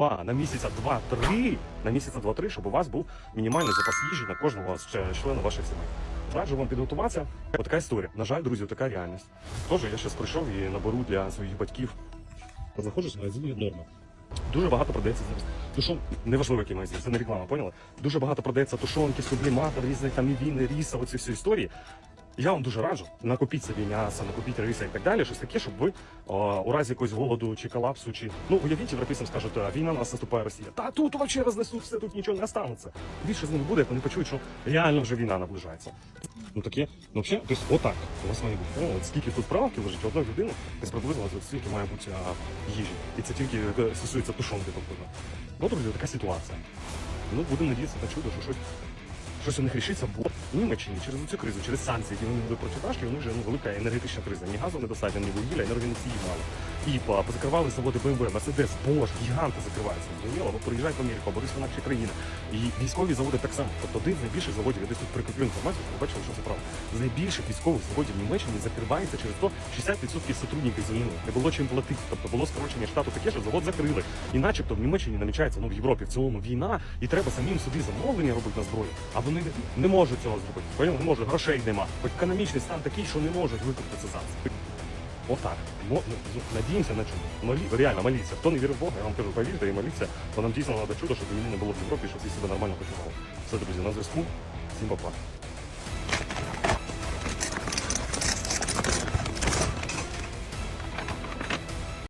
два, на місяця два-три, на місяця два-три, щоб у вас був мінімальний запас їжі на кожного з ч- члена ваших сімей. Раджу вам підготуватися. От така історія. На жаль, друзі, така реальність. Тож я зараз прийшов і наберу для своїх батьків. Заходжу з магазину норма. Дуже багато продається зараз. Тушон, неважливо який магазин, це не реклама, поняли? Дуже багато продається тушонки, субліматів, різних там і віни, ріса, оці всі історії. Я вам дуже раджу, накупіть собі м'ясо, накупіть риса і так далі, щось таке, щоб ви о, у разі якогось голоду чи колапсу, чи ну уявіть, європейцям скажуть, «А, війна на нас наступає Росія. Та тут вообще рознесуть все, тут нічого не останеться. Більше з ними буде, як вони почують, що реально вже війна наближається. Ну таке, ну взагалі, тобто отак у вас має бути. Ну, от скільки тут правки лежить, одної людини, десь приблизно от стільки має бути а, їжі. І це тільки е, стосується тушонки, тобто. Ну, друзі, така ситуація. Ну, будемо надіятися на чудо, що щось, щось у них рішиться, бо в Німеччині через цю кризу, через санкції, які вони були проти Дашки, у них вже ну, велика енергетична криза. Ні газу недостатньо, ні вугілля, енергоносії мало. І позакривали заводи BMW, Mercedes, Bosch, гіганти закриваються. Зрозуміло, бо приїжджають в Америку, або десь в інакші країни. І військові заводи так само. Тобто один з найбільших заводів, я десь тут прикріплю інформацію, ви бачили, що це правда. З найбільших військових заводів в Німеччині закривається через то 60% сотрудників звільнили. Не було чим платити. Тобто було скорочення штату таке, що завод закрили. І начебто в Німеччині намічається, ну в Європі в цілому війна, і треба самим собі замовлення робити на зброю. А вони не, можуть цього зробити. Поняли? Не можуть, грошей нема. Хоч економічний стан такий, що не можуть викупити зараз. Отак. Ну, Надіємося на чудо. Молі, реально моліться. Хто не вірив в Бога, я вам кажу, повірте і моліться, бо нам дійсно треба чудо, щоб війни не було в Європі, щоб всі себе нормально почували. Все, друзі, на зв'язку. Всім па-па.